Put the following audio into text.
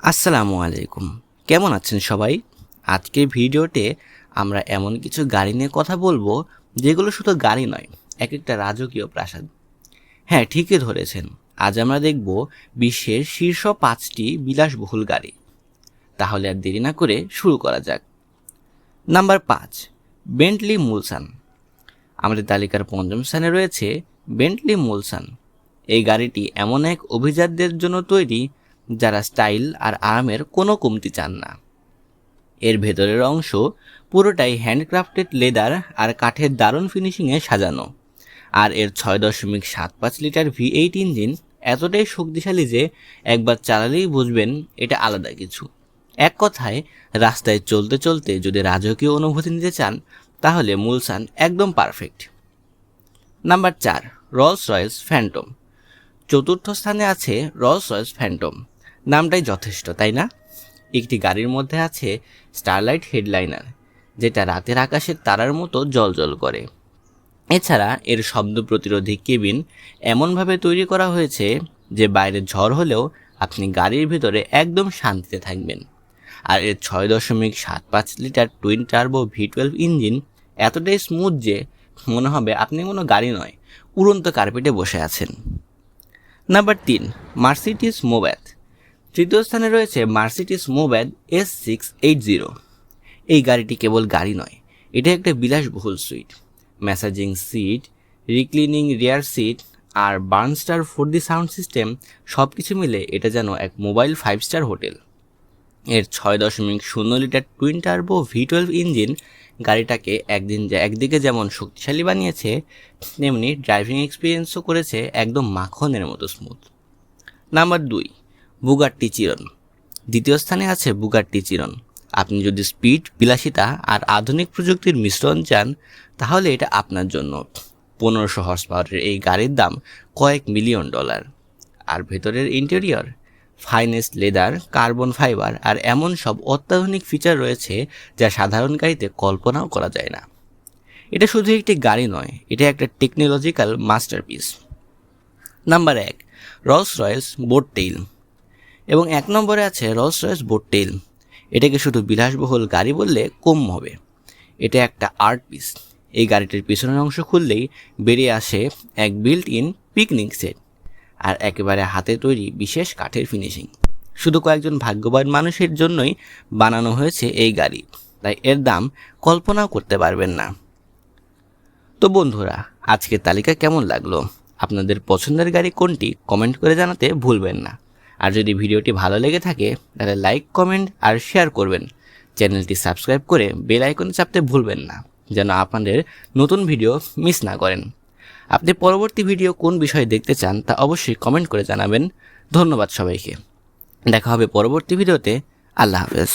আসসালামু আলাইকুম। কেমন আছেন সবাই? আজকের ভিডিওতে আমরা এমন কিছু গাড়ি নিয়ে কথা বলব, যেগুলো শুধু গাড়ি নয় এক একটা রাজকীয় প্রাসাদ। হ্যাঁ ঠিকই ধরেছেন। আজ আমরা দেখব বিশ্বের শীর্ষ পাঁচটি বিলাসবহুল গাড়ি। তাহলে আর দেরি না করে শুরু করা যাক। নাম্বার পাঁচ, বেন্টলি মুলসান। আমাদের তালিকার পঞ্চম স্থানে রয়েছে বেন্টলি মুলসান। এই গাড়িটি এমন এক অভিজাতদের জন্য তৈরি যারা স্টাইল আর আরামের কোনো কমতি চান না। এর ভেতরের অংশ পুরোটাই হ্যান্ডক্রাফটেড লেদার আর কাঠের দারুণ ফিনিশিংয়ে সাজানো। আর এর ছয় দশমিক সাত পাঁচ লিটার ভি এইট ইঞ্জিন এতটাই শক্তিশালী যে একবার চালালেই বুঝবেন এটা আলাদা কিছু। এক কথায়, রাস্তায় চলতে চলতে যদি রাজকীয় অনুভূতি নিতে চান, তাহলে মুলসান একদম পারফেক্ট। নাম্বার চার রলস রয়েলস ফ্যান্টম চতুর্থ স্থানে আছে রলস রয়েলস ফ্যান্টম নামটাই যথেষ্ট, তাই না? একটি গাড়ির মধ্যে আছে স্টারলাইট হেডলাইনার যেটা রাতের আকাশের তারার মতো জলজল করে। এছাড়া এর শব্দ প্রতিরোধী কেবিন এমনভাবে তৈরি করা হয়েছে যে বাইরে ঝড় হলেও আপনি গাড়ির ভিতরে একদম শান্তিতে থাকবেন। আর এর ছয় দশমিক সাত পাঁচ litre twin turbo V twelve engine এতটাই স্মুথ যে মনে হবে আপনি কোনো গাড়ি নয়, উড়ন্ত কার্পেটে বসে আছেন। নাম্বার তিন মার্সিটিস মোব্যাথ তৃতীয় স্থানে রয়েছে Mercedes Maybach S six eight zero. এই গাড়িটি কেবল গাড়ি নয়, এটা একটা বিলাসবহুল suite massaging seat reclining rear seat আর Burmester four D sound system সব কিছু মিলে এটা যেন এক মোবাইল ফাইভ স্টার হোটেল এর ছয় দশমিক শূন্য litre twin turbo V twelve engine গাড়িটাকে একদিন একদিকে যেমন শক্তিশালী বানিয়েছে, তেমনি ড্রাইভিং এক্সপিরিয়েন্সও করেছে একদম মাখনের মতো স্মুথ নাম্বার দুই বুগাট্টি চিরন। দ্বিতীয় স্থানে আছে বুগাট্টি চিরন। আপনি যদি স্পিড, বিলাসিতা আর আধুনিক প্রযুক্তির মিশ্রণ চান, তাহলে এটা আপনার জন্য। পনেরোশো হর্স পাওয়ারের এই গাড়ির দাম কয়েক মিলিয়ন ডলার। আর ভেতরের interior, finest leather, carbon fibre আর এমন সব অত্যাধুনিক ফিচার রয়েছে যা সাধারণ গাড়িতে কল্পনাও করা যায় না। এটা শুধু একটি গাড়ি নয়, এটা একটা টেকনোলজিক্যাল মাস্টারপিস নাম্বার এক রলস রয়েলস বোট টেইল এবং এক নম্বরে আছে রলস রয়েস বোট টেইল এটাকে শুধু বিলাসবহুল গাড়ি বললে কম হবে। এটা একটা আর্ট পিস এই গাড়িটির পিছনের অংশ খুললেই বেরিয়ে আসে এক বিল্ট ইন পিকনিক সেট আর একেবারে হাতে তৈরি বিশেষ কাঠের ফিনিশিং শুধু কয়েকজন ভাগ্যবান মানুষের জন্যই বানানো হয়েছে এই গাড়ি। তাই এর দাম কল্পনাও করতে পারবেন না। তো বন্ধুরা, আজকের তালিকা কেমন লাগল? আপনাদের পছন্দের গাড়ি কোনটি? কমেন্ট করে জানাতে ভুলবেন না। আর যদি ভিডিওটি ভালো লেগে থাকে, তাহলে লাইক কমেন্ট আর শেয়ার করবেন। চ্যানেলটি সাবস্ক্রাইব করে বেল আইকনে চাপতে ভুলবেন না, যেন আপনাদের নতুন ভিডিও মিস না করেন। আপনি পরবর্তী ভিডিও কোন বিষয়ে দেখতে চান, তা অবশ্যই কমেন্ট করে জানাবেন। ধন্যবাদ সবাইকে। দেখা হবে পরবর্তী ভিডিওতে আল্লাহ হাফেজ।